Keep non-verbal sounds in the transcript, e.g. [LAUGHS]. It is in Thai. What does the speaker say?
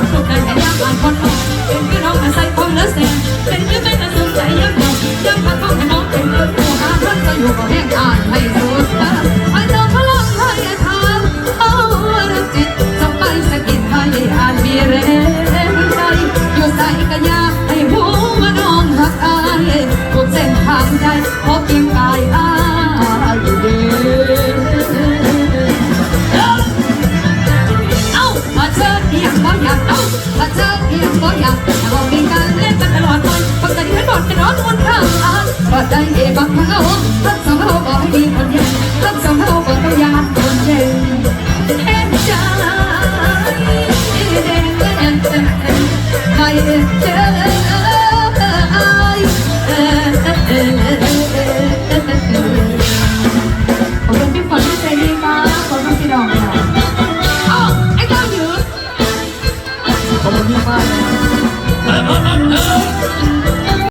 え! [LAUGHS] อยากเอามาเชิญเพียงบ่อยากเรามีการเล่นกันตลอดไปปกติให้หมดเป็นร้อนวนข้างทานก็ได้เอบังเขาทั้งสองเขาบอกให้มีคนเดียวทั้งสองเขาบอกต้องยากคนเย็นเอ็นใจแดงแดงไม่เจอ ขอบคุณพี่มากนะ